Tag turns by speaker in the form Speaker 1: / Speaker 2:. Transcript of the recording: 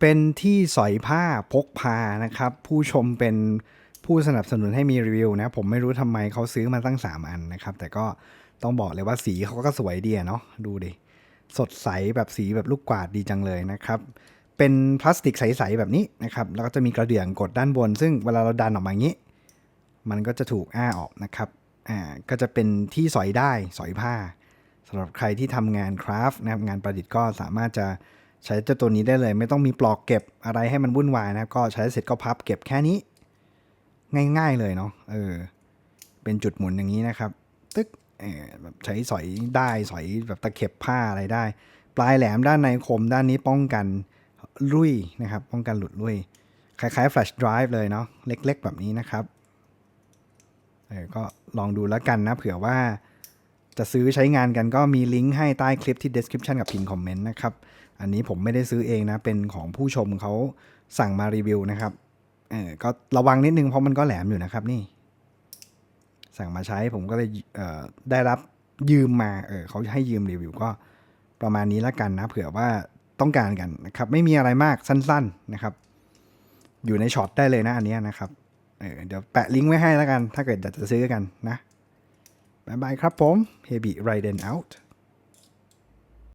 Speaker 1: เป็นที่สอยผ้าพกพานะครับ ผู้ชมเป็นผู้สนับสนุนให้มีรีวิวนะ ผมไม่รู้ทำไมเขาซื้อมาตั้ง 3 อันนะครับ แต่ก็ต้องบอกเลยว่าสีเขาก็สวยดีเนาะดูดิ สดใสแบบสีแบบลูกกวาดดีจังเลยนะครับ เป็นพลาสติกใสๆแบบนี้นะครับ แล้วก็จะมีกระเดื่องกดด้านบน ซึ่งเวลาเราดันออกมาอย่างนี้ มันก็จะถูกอ้าออกนะครับอ่าก็จะเป็นที่สอยได้สอยผ้าสำหรับใครที่ทำงานคราฟต์นะครับงานประดิษฐ์ก็สามารถจะ ใช้เจ้าตัวนี้ได้เลย ไม่ต้องมีปลอกเก็บอะไรให้มันวุ่นวายนะก็ใช้เสร็จก็พับเก็บแค่นี้ ง่ายๆเลยเนาะเออเป็นจุดหมุนอย่างนี้นะครับ ตึ๊กเออแบบใช้สอยได้สอยแบบตะเข็บผ้าอะไรได้ ปลายแหลมด้านในคมด้านนี้ป้องกันรุ่ยนะครับ ป้องกันหลุดรุ่ยคล้ายๆ flash drive เลยเนาะเล็กๆ แบบนี้นะครับเออก็ลองดูแล้วกันนะเผื่อว่า จะซื้อใช้งานกันก็มีลิงก์ให้ใต้คลิปที่ description กับพินคอมเมนต์นะครับ อันนี้ผมไม่ได้ซื้อเองนะ เป็นของผู้ชมเขาสั่งมารีวิวนะครับ เออก็ระวังนิดนึงเพราะมันก็แหลมอยู่นะครับนี่ สั่งมาใช้ผมก็เลยเอ่อได้รับยืมมา เออเขาให้ยืมรีวิวก็ประมาณนี้แล้วกันนะ เผื่อว่าต้องการกันนะครับ ไม่มีอะไรมากสั้น ๆนะครับ อยู่ในช็อตได้เลยนะอันนี้นะครับเออเดี๋ยวแปะลิงก์ไว้ให้แล้วกัน ถ้าเกิดอยากจะซื้อกันนะ บายบายครับผม Heavy Raiden out